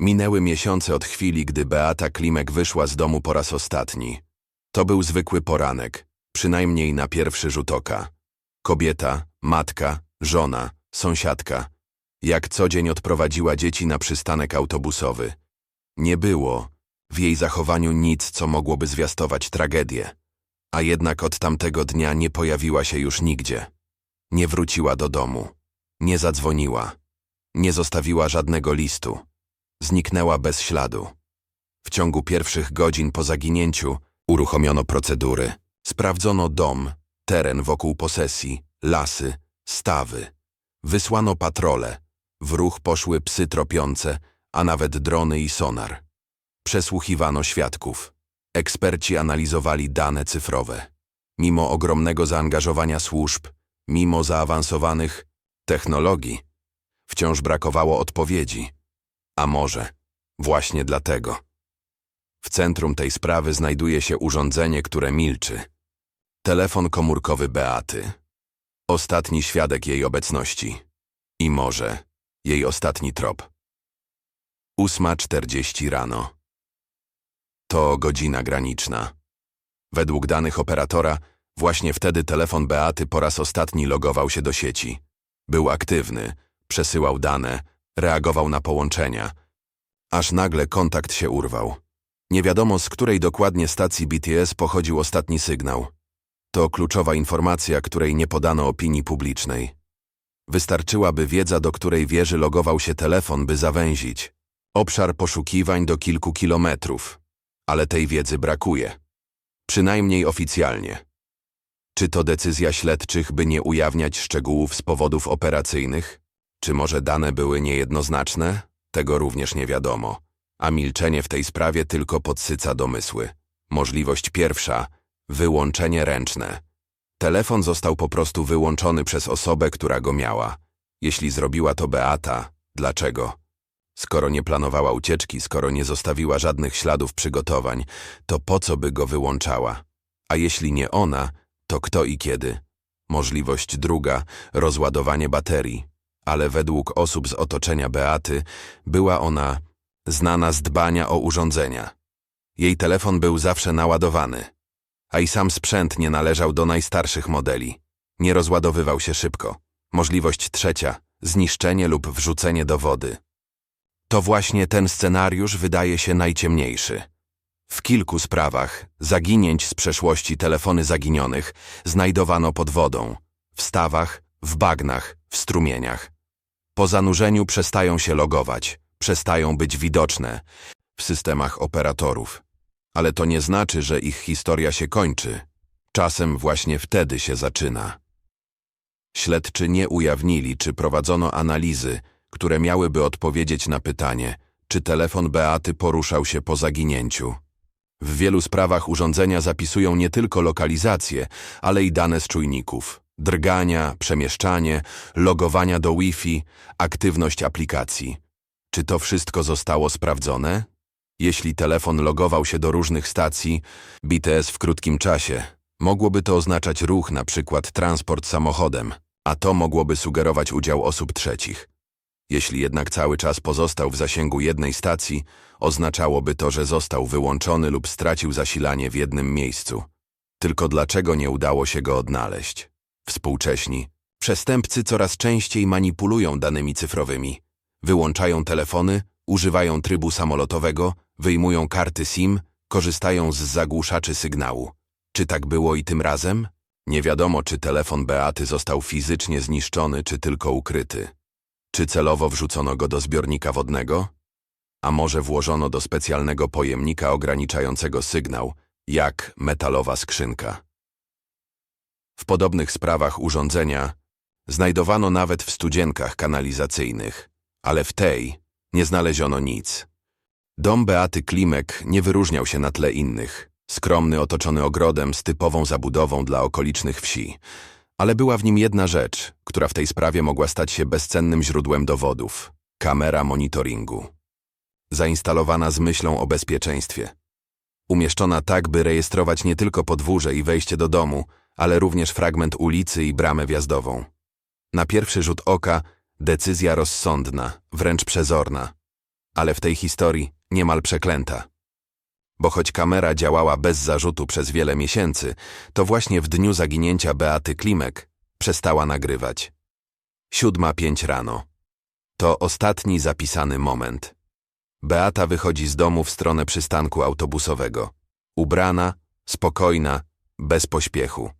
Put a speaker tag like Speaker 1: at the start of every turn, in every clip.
Speaker 1: Minęły miesiące od chwili, gdy Beata Klimek wyszła z domu po raz ostatni. To był zwykły poranek, przynajmniej na pierwszy rzut oka. Kobieta, matka, żona, sąsiadka. Jak co dzień odprowadziła dzieci na przystanek autobusowy. Nie było w jej zachowaniu nic, co mogłoby zwiastować tragedię. A jednak od tamtego dnia nie pojawiła się już nigdzie. Nie wróciła do domu. Nie zadzwoniła. Nie zostawiła żadnego listu. Zniknęła bez śladu. W ciągu pierwszych godzin po zaginięciu uruchomiono procedury. Sprawdzono dom, teren wokół posesji, lasy, stawy. Wysłano patrole. W ruch poszły psy tropiące, a nawet drony i sonar. Przesłuchiwano świadków. Eksperci analizowali dane cyfrowe. Mimo ogromnego zaangażowania służb, mimo zaawansowanych technologii, wciąż brakowało odpowiedzi. A może właśnie dlatego. W centrum tej sprawy znajduje się urządzenie, które milczy. Telefon komórkowy Beaty. Ostatni świadek jej obecności. I może jej ostatni trop. 8.40 rano. To godzina graniczna. Według danych operatora, właśnie wtedy telefon Beaty po raz ostatni logował się do sieci. Był aktywny, przesyłał dane, reagował na połączenia. Aż nagle kontakt się urwał. Nie wiadomo, z której dokładnie stacji BTS pochodził ostatni sygnał. To kluczowa informacja, której nie podano opinii publicznej. Wystarczyłaby wiedza, do której wieży logował się telefon, by zawęzić. Obszar poszukiwań do kilku kilometrów. Ale tej wiedzy brakuje. Przynajmniej oficjalnie. Czy to decyzja śledczych, by nie ujawniać szczegółów z powodów operacyjnych? Czy może dane były niejednoznaczne? Tego również nie wiadomo. A milczenie w tej sprawie tylko podsyca domysły. Możliwość pierwsza wyłączenie ręczne. Telefon został po prostu wyłączony przez osobę, która go miała. Jeśli zrobiła to Beata, dlaczego? Skoro nie planowała ucieczki, skoro nie zostawiła żadnych śladów przygotowań, to po co by go wyłączała? A jeśli nie ona, to kto i kiedy? Możliwość druga rozładowanie baterii. Ale według osób z otoczenia Beaty była ona znana z dbania o urządzenia. Jej telefon był zawsze naładowany, a i sam sprzęt nie należał do najstarszych modeli. Nie rozładowywał się szybko. Możliwość trzecia zniszczenie lub wrzucenie do wody. To właśnie ten scenariusz wydaje się najciemniejszy. W kilku sprawach zaginięć z przeszłości telefony zaginionych znajdowano pod wodą, w stawach, w bagnach, w strumieniach. Po zanurzeniu przestają się logować, przestają być widoczne w systemach operatorów. Ale to nie znaczy, że ich historia się kończy. Czasem właśnie wtedy się zaczyna. Śledczy nie ujawnili, czy prowadzono analizy, które miałyby odpowiedzieć na pytanie, czy telefon Beaty poruszał się po zaginięciu. W wielu sprawach urządzenia zapisują nie tylko lokalizację, ale i dane z czujników, drgania, przemieszczanie, logowania do Wi-Fi, aktywność aplikacji. Czy to wszystko zostało sprawdzone? Jeśli telefon logował się do różnych stacji, BTS w krótkim czasie, mogłoby to oznaczać ruch, na przykład transport samochodem, a to mogłoby sugerować udział osób trzecich. Jeśli jednak cały czas pozostał w zasięgu jednej stacji, oznaczałoby to, że został wyłączony lub stracił zasilanie w jednym miejscu. Tylko dlaczego nie udało się go odnaleźć? Współcześni. Przestępcy coraz częściej manipulują danymi cyfrowymi. Wyłączają telefony, używają trybu samolotowego, wyjmują karty SIM, korzystają z zagłuszaczy sygnału. Czy tak było i tym razem? Nie wiadomo, czy telefon Beaty został fizycznie zniszczony, czy tylko ukryty. Czy celowo wrzucono go do zbiornika wodnego? A może włożono do specjalnego pojemnika ograniczającego sygnał, jak metalowa skrzynka? W podobnych sprawach urządzenia znajdowano nawet w studzienkach kanalizacyjnych, ale w tej nie znaleziono nic. Dom Beaty Klimek nie wyróżniał się na tle innych. Skromny, otoczony ogrodem z typową zabudową dla okolicznych wsi. Ale była w nim jedna rzecz, która w tej sprawie mogła stać się bezcennym źródłem dowodów. Kamera monitoringu. Zainstalowana z myślą o bezpieczeństwie. Umieszczona tak, by rejestrować nie tylko podwórze i wejście do domu, ale również fragment ulicy i bramę wjazdową. Na pierwszy rzut oka decyzja rozsądna, wręcz przezorna. ale w tej historii niemal przeklęta. Bo choć kamera działała bez zarzutu przez wiele miesięcy, to właśnie w dniu zaginięcia Beaty Klimek przestała nagrywać. Siódma pięć rano. To ostatni zapisany moment. Beata wychodzi z domu w stronę przystanku autobusowego. Ubrana, spokojna, bez pośpiechu.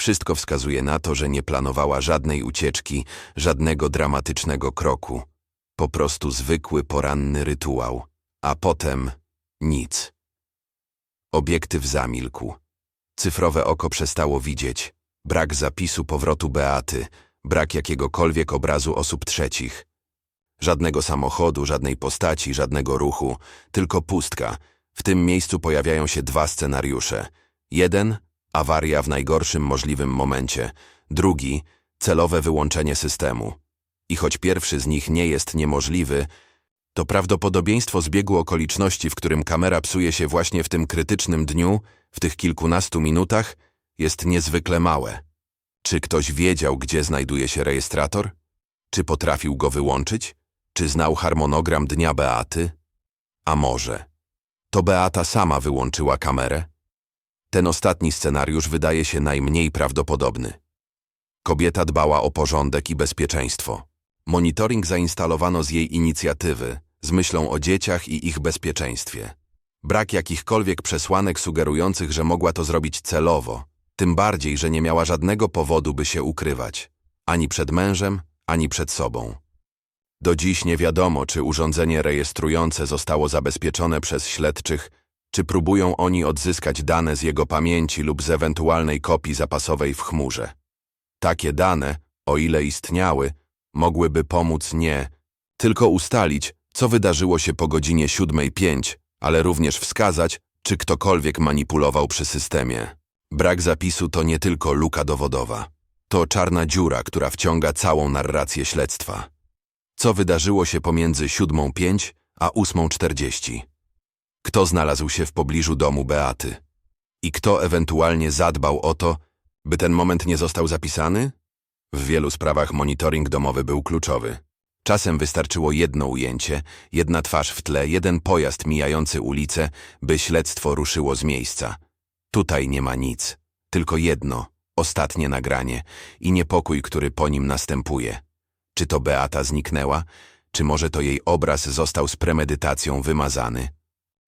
Speaker 1: Wszystko wskazuje na to, że nie planowała żadnej ucieczki, żadnego dramatycznego kroku. Po prostu zwykły poranny rytuał. A potem nic. Obiektyw zamilkł. Cyfrowe oko przestało widzieć. Brak zapisu powrotu Beaty, brak jakiegokolwiek obrazu osób trzecich. Żadnego samochodu, żadnej postaci, żadnego ruchu, tylko pustka. W tym miejscu pojawiają się dwa scenariusze. Jeden awaria w najgorszym możliwym momencie, drugi celowe wyłączenie systemu. I choć pierwszy z nich nie jest niemożliwy, to prawdopodobieństwo zbiegu okoliczności, w którym kamera psuje się właśnie w tym krytycznym dniu, w tych kilkunastu minutach, jest niezwykle małe. Czy ktoś wiedział, gdzie znajduje się rejestrator? Czy potrafił go wyłączyć? Czy znał harmonogram dnia Beaty? A może to Beata sama wyłączyła kamerę? Ten ostatni scenariusz wydaje się najmniej prawdopodobny. Kobieta dbała o porządek i bezpieczeństwo. Monitoring zainstalowano z jej inicjatywy, z myślą o dzieciach i ich bezpieczeństwie. Brak jakichkolwiek przesłanek sugerujących, że mogła to zrobić celowo, tym bardziej, że nie miała żadnego powodu, by się ukrywać, ani przed mężem, ani przed sobą. Do dziś nie wiadomo, czy urządzenie rejestrujące zostało zabezpieczone przez śledczych, czy próbują oni odzyskać dane z jego pamięci lub z ewentualnej kopii zapasowej w chmurze. Takie dane, o ile istniały, mogłyby pomóc nie tylko ustalić, co wydarzyło się po godzinie 7.05, ale również wskazać, czy ktokolwiek manipulował przy systemie. Brak zapisu to nie tylko luka dowodowa. To czarna dziura, która wciąga całą narrację śledztwa. Co wydarzyło się pomiędzy 7.05 a 8.40? Kto znalazł się w pobliżu domu Beaty? I kto ewentualnie zadbał o to, by ten moment nie został zapisany? W wielu sprawach monitoring domowy był kluczowy. Czasem wystarczyło jedno ujęcie, jedna twarz w tle, jeden pojazd mijający ulicę, by śledztwo ruszyło z miejsca. Tutaj nie ma nic, tylko jedno, ostatnie nagranie i niepokój, który po nim następuje. Czy to Beata zniknęła, czy może to jej obraz został z premedytacją wymazany?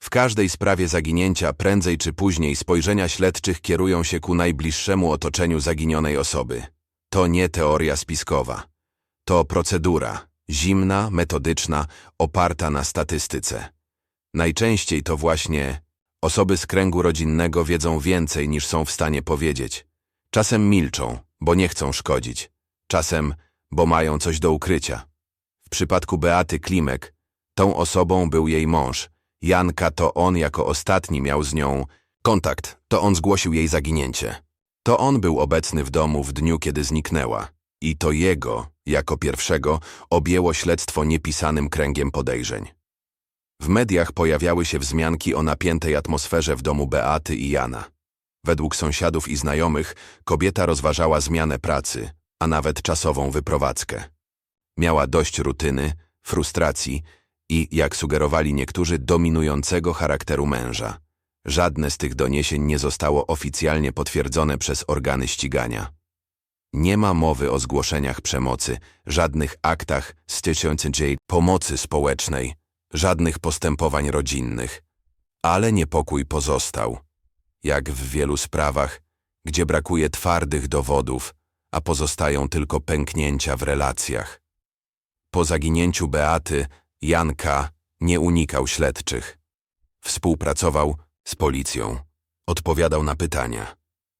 Speaker 1: W każdej sprawie zaginięcia prędzej czy później spojrzenia śledczych kierują się ku najbliższemu otoczeniu zaginionej osoby. To nie teoria spiskowa. To procedura, zimna, metodyczna, oparta na statystyce. Najczęściej to właśnie osoby z kręgu rodzinnego wiedzą więcej niż są w stanie powiedzieć. Czasem milczą, bo nie chcą szkodzić. Czasem, bo mają coś do ukrycia. W przypadku Beaty Klimek, tą osobą był jej mąż. Janka to on jako ostatni miał z nią kontakt, to on zgłosił jej zaginięcie. To on był obecny w domu w dniu, kiedy zniknęła. I to jego, jako pierwszego, objęło śledztwo niepisanym kręgiem podejrzeń. W mediach pojawiały się wzmianki o napiętej atmosferze w domu Beaty i Jana. Według sąsiadów i znajomych kobieta rozważała zmianę pracy, a nawet czasową wyprowadzkę. Miała dość rutyny, frustracji i, jak sugerowali niektórzy, dominującego charakteru męża. Żadne z tych doniesień nie zostało oficjalnie potwierdzone przez organy ścigania. Nie ma mowy o zgłoszeniach przemocy, żadnych aktach styczących pomocy społecznej, żadnych postępowań rodzinnych. Ale niepokój pozostał. Jak w wielu sprawach, gdzie brakuje twardych dowodów, a pozostają tylko pęknięcia w relacjach. Po zaginięciu Beaty, Janka nie unikał śledczych. Współpracował z policją. Odpowiadał na pytania.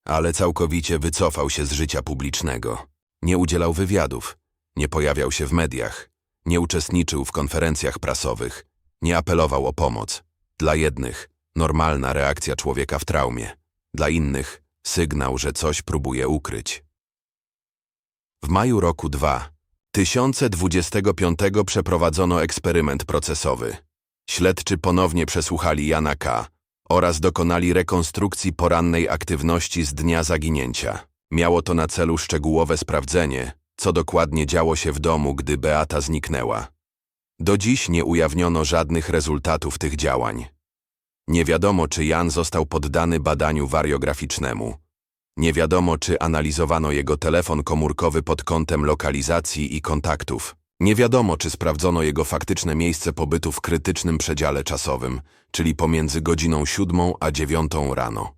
Speaker 1: Ale całkowicie wycofał się z życia publicznego. Nie udzielał wywiadów. Nie pojawiał się w mediach. Nie uczestniczył w konferencjach prasowych. Nie apelował o pomoc. Dla jednych normalna reakcja człowieka w traumie. Dla innych sygnał, że coś próbuje ukryć. W maju roku 2025 przeprowadzono eksperyment procesowy. Śledczy ponownie przesłuchali Jana K., oraz dokonali rekonstrukcji porannej aktywności z dnia zaginięcia. Miało to na celu szczegółowe sprawdzenie, co dokładnie działo się w domu, gdy Beata zniknęła. Do dziś nie ujawniono żadnych rezultatów tych działań. Nie wiadomo, czy Jan został poddany badaniu wariograficznemu. Nie wiadomo, czy analizowano jego telefon komórkowy pod kątem lokalizacji i kontaktów. Nie wiadomo, czy sprawdzono jego faktyczne miejsce pobytu w krytycznym przedziale czasowym, czyli pomiędzy godziną siódmą a dziewiątą rano.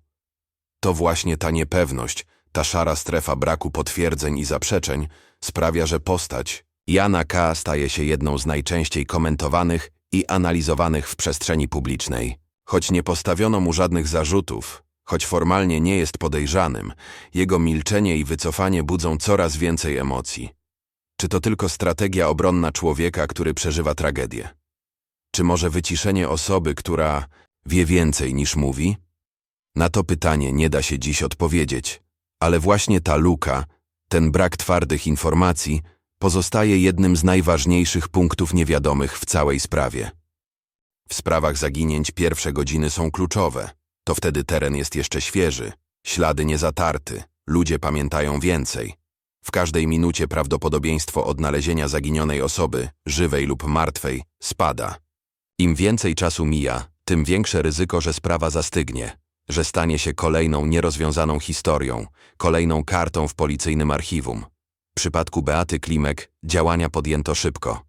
Speaker 1: To właśnie ta niepewność, ta szara strefa braku potwierdzeń i zaprzeczeń sprawia, że postać Jana K. staje się jedną z najczęściej komentowanych i analizowanych w przestrzeni publicznej. Choć nie postawiono mu żadnych zarzutów, choć formalnie nie jest podejrzanym, jego milczenie i wycofanie budzą coraz więcej emocji. Czy to tylko strategia obronna człowieka, który przeżywa tragedię? Czy może wyciszenie osoby, która wie więcej niż mówi? Na to pytanie nie da się dziś odpowiedzieć, ale właśnie ta luka, ten brak twardych informacji, pozostaje jednym z najważniejszych punktów niewiadomych w całej sprawie. W sprawach zaginięć pierwsze godziny są kluczowe. To wtedy teren jest jeszcze świeży, ślady niezatarty, ludzie pamiętają więcej. W każdej minucie prawdopodobieństwo odnalezienia zaginionej osoby, żywej lub martwej, spada. Im więcej czasu mija, tym większe ryzyko, że sprawa zastygnie, że stanie się kolejną nierozwiązaną historią, kolejną kartą w policyjnym archiwum. W przypadku Beaty Klimek działania podjęto szybko.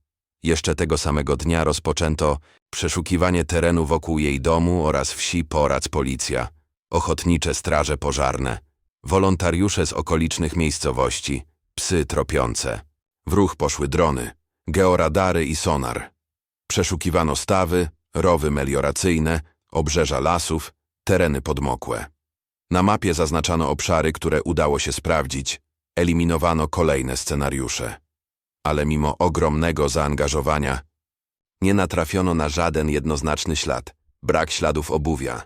Speaker 1: Jeszcze tego samego dnia rozpoczęto przeszukiwanie terenu wokół jej domu oraz wsi Porac Policja, ochotnicze straże pożarne, wolontariusze z okolicznych miejscowości, psy tropiące. W ruch poszły drony, georadary i sonar. Przeszukiwano stawy, rowy melioracyjne, obrzeża lasów, tereny podmokłe. Na mapie zaznaczano obszary, które udało się sprawdzić, eliminowano kolejne scenariusze. Ale mimo ogromnego zaangażowania nie natrafiono na żaden jednoznaczny ślad. Brak śladów obuwia,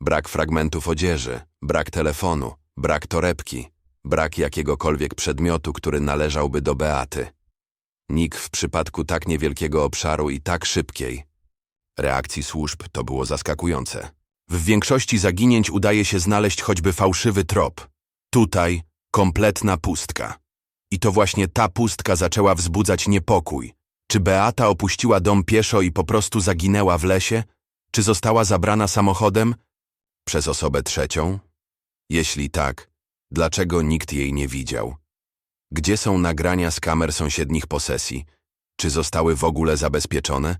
Speaker 1: brak fragmentów odzieży, brak telefonu, brak torebki, brak jakiegokolwiek przedmiotu, który należałby do Beaty. Nikt w przypadku tak niewielkiego obszaru i tak szybkiej reakcji służb to było zaskakujące. W większości zaginięć udaje się znaleźć choćby fałszywy trop. Tutaj kompletna pustka. I to właśnie ta pustka zaczęła wzbudzać niepokój. Czy Beata opuściła dom pieszo i po prostu zaginęła w lesie? Czy została zabrana samochodem? Przez osobę trzecią? Jeśli tak, dlaczego nikt jej nie widział? Gdzie są nagrania z kamer sąsiednich posesji? Czy zostały w ogóle zabezpieczone?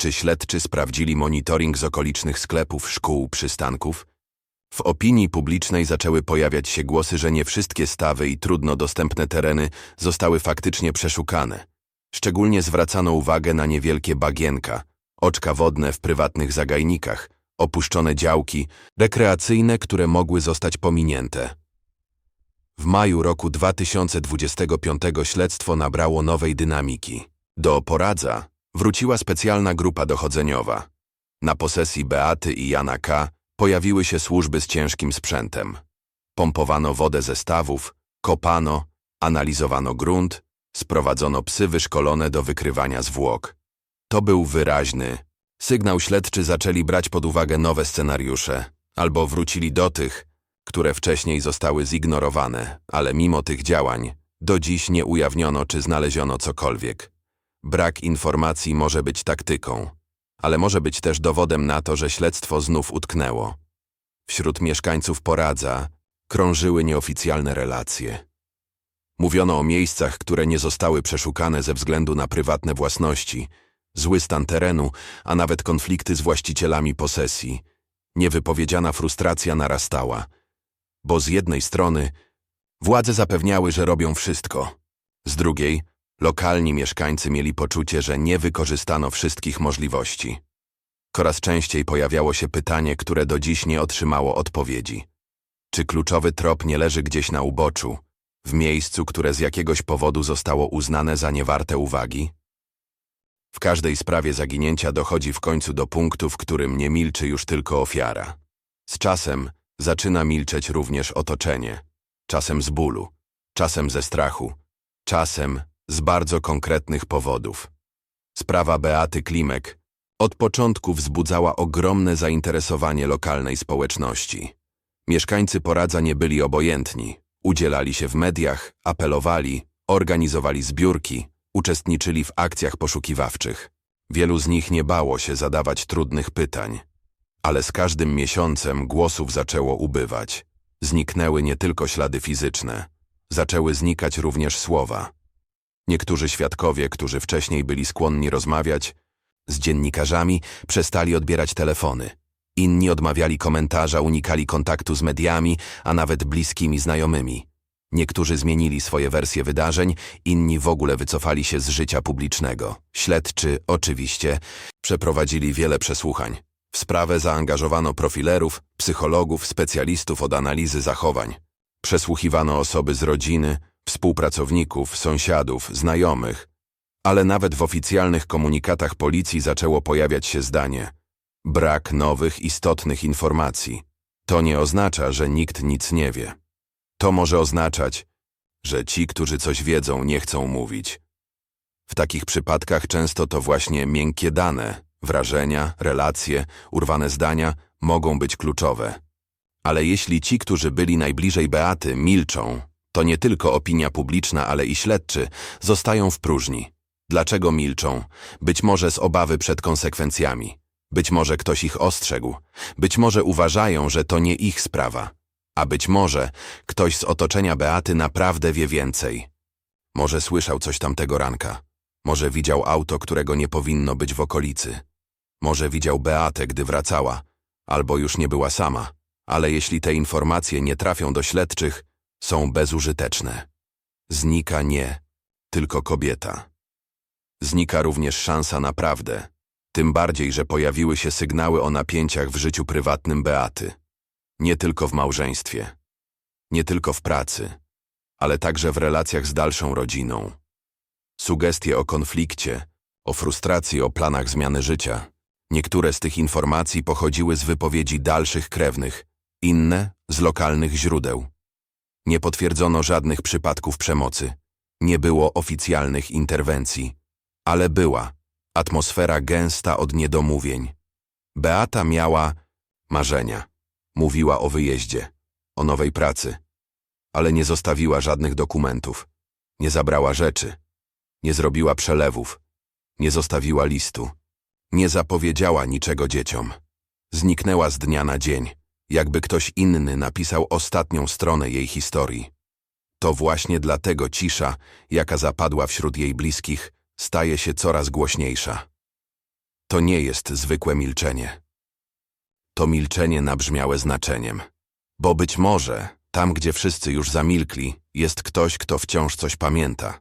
Speaker 1: Czy śledczy sprawdzili monitoring z okolicznych sklepów, szkół, przystanków? W opinii publicznej zaczęły pojawiać się głosy, że nie wszystkie stawy i trudno dostępne tereny zostały faktycznie przeszukane. Szczególnie zwracano uwagę na niewielkie bagienka, oczka wodne w prywatnych zagajnikach, opuszczone działki, rekreacyjne, które mogły zostać pominięte. W maju roku 2025 śledztwo nabrało nowej dynamiki. Do Poradza wróciła specjalna grupa dochodzeniowa. Na posesji Beaty i Jana K. pojawiły się służby z ciężkim sprzętem. Pompowano wodę ze stawów, kopano, analizowano grunt, sprowadzono psy wyszkolone do wykrywania zwłok. To był wyraźny. Sygnał śledczy zaczęli brać pod uwagę nowe scenariusze, albo wrócili do tych, które wcześniej zostały zignorowane, ale mimo tych działań do dziś nie ujawniono czy znaleziono cokolwiek. Brak informacji może być taktyką, ale może być też dowodem na to, że śledztwo znów utknęło. Wśród mieszkańców Poradza krążyły nieoficjalne relacje. Mówiono o miejscach, które nie zostały przeszukane ze względu na prywatne własności, zły stan terenu, a nawet konflikty z właścicielami posesji. Niewypowiedziana frustracja narastała, bo z jednej strony władze zapewniały, że robią wszystko, z drugiej lokalni mieszkańcy mieli poczucie, że nie wykorzystano wszystkich możliwości. Coraz częściej pojawiało się pytanie, które do dziś nie otrzymało odpowiedzi. Czy kluczowy trop nie leży gdzieś na uboczu, w miejscu, które z jakiegoś powodu zostało uznane za niewarte uwagi? W każdej sprawie zaginięcia dochodzi w końcu do punktu, w którym nie milczy już tylko ofiara. Z czasem zaczyna milczeć również otoczenie. Czasem z bólu, czasem ze strachu, czasem z bardzo konkretnych powodów. Sprawa Beaty Klimek od początku wzbudzała ogromne zainteresowanie lokalnej społeczności. Mieszkańcy Poradza nie byli obojętni. Udzielali się w mediach, apelowali, organizowali zbiórki, uczestniczyli w akcjach poszukiwawczych. Wielu z nich nie bało się zadawać trudnych pytań. Ale z każdym miesiącem głosów zaczęło ubywać. Zniknęły nie tylko ślady fizyczne, zaczęły znikać również słowa. Niektórzy świadkowie, którzy wcześniej byli skłonni rozmawiać z dziennikarzami, przestali odbierać telefony. Inni odmawiali komentarza, unikali kontaktu z mediami, a nawet bliskimi znajomymi. Niektórzy zmienili swoje wersje wydarzeń, inni w ogóle wycofali się z życia publicznego. Śledczy, oczywiście, przeprowadzili wiele przesłuchań. W sprawę zaangażowano profilerów, psychologów, specjalistów od analizy zachowań. Przesłuchiwano osoby z rodziny, współpracowników, sąsiadów, znajomych. Ale nawet w oficjalnych komunikatach policji zaczęło pojawiać się zdanie brak nowych, istotnych informacji. To nie oznacza, że nikt nic nie wie. To może oznaczać, że ci, którzy coś wiedzą, nie chcą mówić. W takich przypadkach często to właśnie miękkie dane, wrażenia, relacje, urwane zdania mogą być kluczowe. Ale jeśli ci, którzy byli najbliżej Beaty, milczą, to nie tylko opinia publiczna, ale i śledczy zostają w próżni. Dlaczego milczą? Być może z obawy przed konsekwencjami. Być może ktoś ich ostrzegł. Być może uważają, że to nie ich sprawa. A być może ktoś z otoczenia Beaty naprawdę wie więcej. Może słyszał coś tamtego ranka. Może widział auto, którego nie powinno być w okolicy. Może widział Beatę, gdy wracała, albo już nie była sama. Ale jeśli te informacje nie trafią do śledczych, są bezużyteczne. Znika nie, tylko kobieta. Znika również szansa na prawdę, tym bardziej, że pojawiły się sygnały o napięciach w życiu prywatnym Beaty. Nie tylko w małżeństwie, nie tylko w pracy, ale także w relacjach z dalszą rodziną. Sugestie o konflikcie, o frustracji, o planach zmiany życia. Niektóre z tych informacji pochodziły z wypowiedzi dalszych krewnych, inne z lokalnych źródeł. Nie potwierdzono żadnych przypadków przemocy, nie było oficjalnych interwencji, ale była atmosfera gęsta od niedomówień. Beata miała marzenia. Mówiła o wyjeździe, o nowej pracy, ale nie zostawiła żadnych dokumentów, nie zabrała rzeczy, nie zrobiła przelewów, nie zostawiła listu, nie zapowiedziała niczego dzieciom. Zniknęła z dnia na dzień, jakby ktoś inny napisał ostatnią stronę jej historii. To właśnie dlatego cisza, jaka zapadła wśród jej bliskich, staje się coraz głośniejsza. To nie jest zwykłe milczenie. To milczenie nabrzmiałe znaczeniem. Bo być może, tam gdzie wszyscy już zamilkli, jest ktoś, kto wciąż coś pamięta.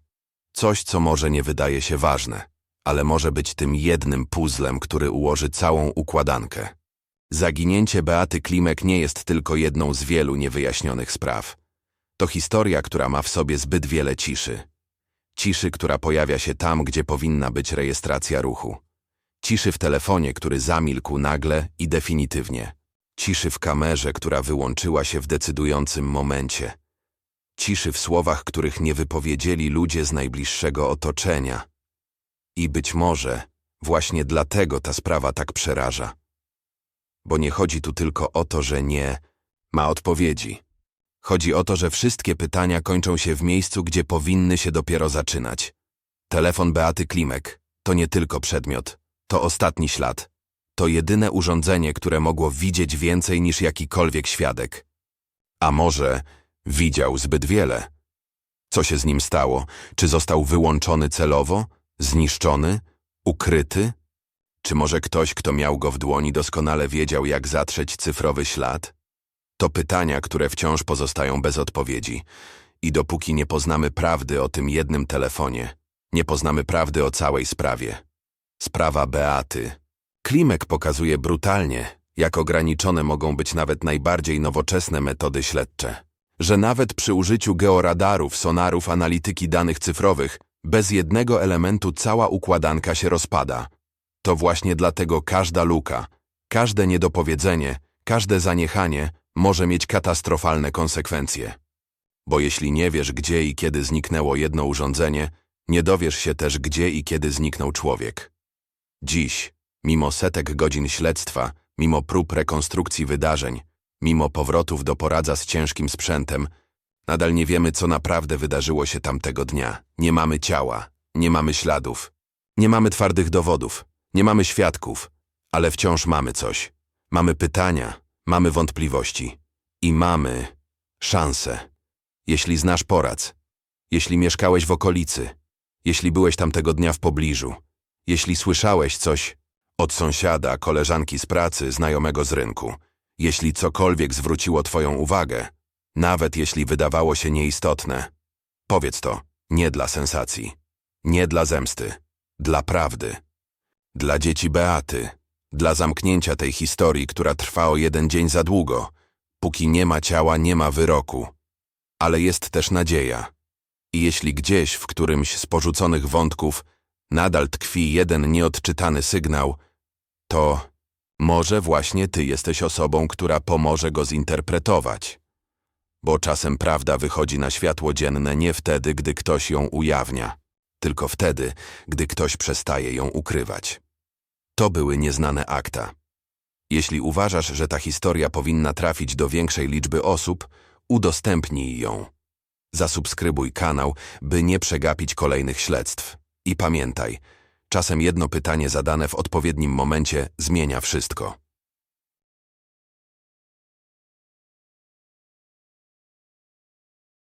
Speaker 1: Coś, co może nie wydaje się ważne, ale może być tym jednym puzzlem, który ułoży całą układankę. Zaginięcie Beaty Klimek nie jest tylko jedną z wielu niewyjaśnionych spraw. To historia, która ma w sobie zbyt wiele ciszy. Ciszy, która pojawia się tam, gdzie powinna być rejestracja ruchu. Ciszy w telefonie, który zamilkł nagle i definitywnie. Ciszy w kamerze, która wyłączyła się w decydującym momencie. Ciszy w słowach, których nie wypowiedzieli ludzie z najbliższego otoczenia. I być może właśnie dlatego ta sprawa tak przeraża. Bo nie chodzi tu tylko o to, że nie ma odpowiedzi. Chodzi o to, że wszystkie pytania kończą się w miejscu, gdzie powinny się dopiero zaczynać. Telefon Beaty Klimek to nie tylko przedmiot, to ostatni ślad. To jedyne urządzenie, które mogło widzieć więcej niż jakikolwiek świadek. A może widział zbyt wiele? Co się z nim stało? Czy został wyłączony celowo? Zniszczony? Ukryty? Czy może ktoś, kto miał go w dłoni, doskonale wiedział, jak zatrzeć cyfrowy ślad? To pytania, które wciąż pozostają bez odpowiedzi. I dopóki nie poznamy prawdy o tym jednym telefonie, nie poznamy prawdy o całej sprawie. Sprawa Beaty. Klimek pokazuje brutalnie, jak ograniczone mogą być nawet najbardziej nowoczesne metody śledcze. Że nawet przy użyciu georadarów, sonarów, analityki danych cyfrowych, bez jednego elementu cała układanka się rozpada. To właśnie dlatego każda luka, każde niedopowiedzenie, każde zaniechanie może mieć katastrofalne konsekwencje. Bo jeśli nie wiesz, gdzie i kiedy zniknęło jedno urządzenie, nie dowiesz się też, gdzie i kiedy zniknął człowiek. Dziś, mimo setek godzin śledztwa, mimo prób rekonstrukcji wydarzeń, mimo powrotów do poradza z ciężkim sprzętem, nadal nie wiemy, co naprawdę wydarzyło się tamtego dnia. Nie mamy ciała, nie mamy śladów, nie mamy twardych dowodów, Nie mamy świadków, ale wciąż mamy coś. Mamy pytania, mamy wątpliwości i mamy szansę. Jeśli znasz Porac, jeśli mieszkałeś w okolicy, jeśli byłeś tam tego dnia w pobliżu, jeśli słyszałeś coś od sąsiada, koleżanki z pracy, znajomego z rynku, jeśli cokolwiek zwróciło Twoją uwagę, nawet jeśli wydawało się nieistotne, powiedz to nie dla sensacji, nie dla zemsty, dla prawdy, dla dzieci Beaty, dla zamknięcia tej historii, która trwa o jeden dzień za długo, póki nie ma ciała, nie ma wyroku. Ale jest też nadzieja. I jeśli gdzieś w którymś z porzuconych wątków nadal tkwi jeden nieodczytany sygnał, to może właśnie ty jesteś osobą, która pomoże go zinterpretować. Bo czasem prawda wychodzi na światło dzienne nie wtedy, gdy ktoś ją ujawnia, tylko wtedy, gdy ktoś przestaje ją ukrywać. To były nieznane akta. Jeśli uważasz, że ta historia powinna trafić do większej liczby osób, udostępnij ją. Zasubskrybuj kanał, by nie przegapić kolejnych śledztw. I pamiętaj, czasem jedno pytanie zadane w odpowiednim momencie zmienia wszystko.